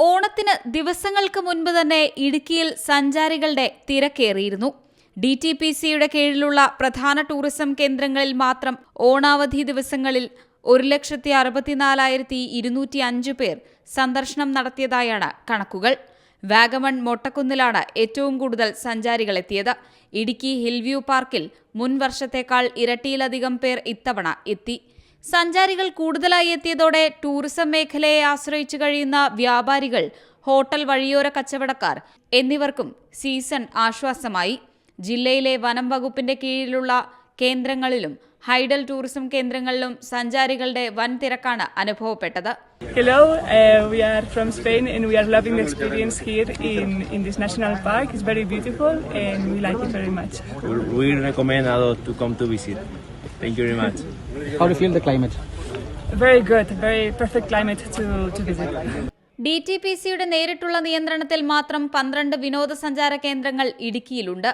ഓണത്തിന് ദിവസങ്ങൾക്ക് മുൻപ് തന്നെ ഇടുക്കിയിൽ സഞ്ചാരികളുടെ തിരക്കേറിയിരുന്നു. ഡി ടി പി സിയുടെ കീഴിലുള്ള പ്രധാന ടൂറിസം കേന്ദ്രങ്ങളിൽ മാത്രം ഓണാവധി ദിവസങ്ങളിൽ ഒരു ലക്ഷത്തി അറുപത്തിനാലായിരത്തി ഇരുന്നൂറ്റി അഞ്ച് പേർ സന്ദർശനം നടത്തിയതായാണ് കണക്കുകൾ. വാഗമൺ മൊട്ടക്കുന്നിലാണ് ഏറ്റവും കൂടുതൽ സഞ്ചാരികൾ എത്തിയത്. ഇടുക്കി ഹിൽവ്യൂ പാർക്കിൽ മുൻ വർഷത്തേക്കാൾ ഇരട്ടിയിലധികം പേർ ഇത്തവണ എത്തി. സഞ്ചാരികൾ കൂടുതലായി എത്തിയതോടെ ടൂറിസം മേഖലയെ ആശ്രയിച്ചു കഴിയുന്ന വ്യാപാരികൾ ഹോട്ടൽ വഴിയോര കച്ചവടക്കാർ എന്നിവർക്കും സീസൺ ആശ്വാസമായി. ജില്ലയിലെ വനം വകുപ്പിന്റെ കീഴിലുള്ള കേന്ദ്രങ്ങളിലും ഹൈഡൽ ടൂറിസം കേന്ദ്രങ്ങളിലും സഞ്ചാരികളുടെ വൻ തിരക്കാണ് അനുഭവപ്പെട്ടത്. Hello we are from Spain and we are loving experience here in in this national park it's very beautiful and we like it very much Thank you very much. How do you feel the climate? Very good, very perfect climate to, to visit. D T P സിയുടെ നേരിട്ടുള്ള നിയന്ത്രണത്തിൽ മാത്രം പന്ത്രണ്ട് വിനോദസഞ്ചാര കേന്ദ്രങ്ങൾ ഇടുക്കിയിലുണ്ട്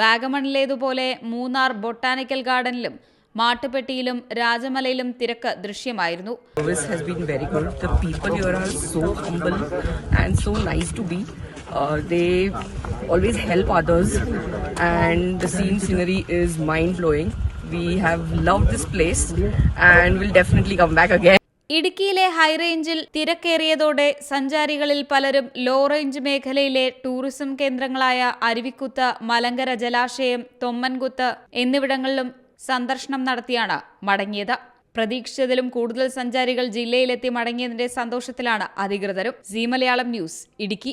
വാഗമണിലേതുപോലെ Munnar botanical ഗാർഡനിലും മാട്ടുപെട്ടിയിലും രാജമലയിലും തിരക്ക് ദൃശ്യമായിരുന്നു service has been very good. The people here are so humble and so nice to be. Uh, they always help others, and the scene scenery is mind blowing. We have loved this place and will definitely come back again. ഇടുക്കിയിലെ ഹൈറേഞ്ചിൽ തിരക്കേറിയതോടെ സഞ്ചാരികളിൽ പലരും low range മേഖലയിലെ tourism കേന്ദ്രങ്ങളായ അരുവിക്കുത്ത് മലങ്കര ജലാശയം തൊമ്മൻകുത്ത് എന്നിവിടങ്ങളിലും സന്ദർശനം നടത്തിയാണ് മടങ്ങിയത്. പ്രതീക്ഷിച്ചതിലും കൂടുതൽ സഞ്ചാരികൾ ജില്ലയിലെത്തി മടങ്ങിയതിന്റെ സന്തോഷത്തിലാണ് അധികൃതരും. സി മലയാളം ന്യൂസ് ഇടുക്കി.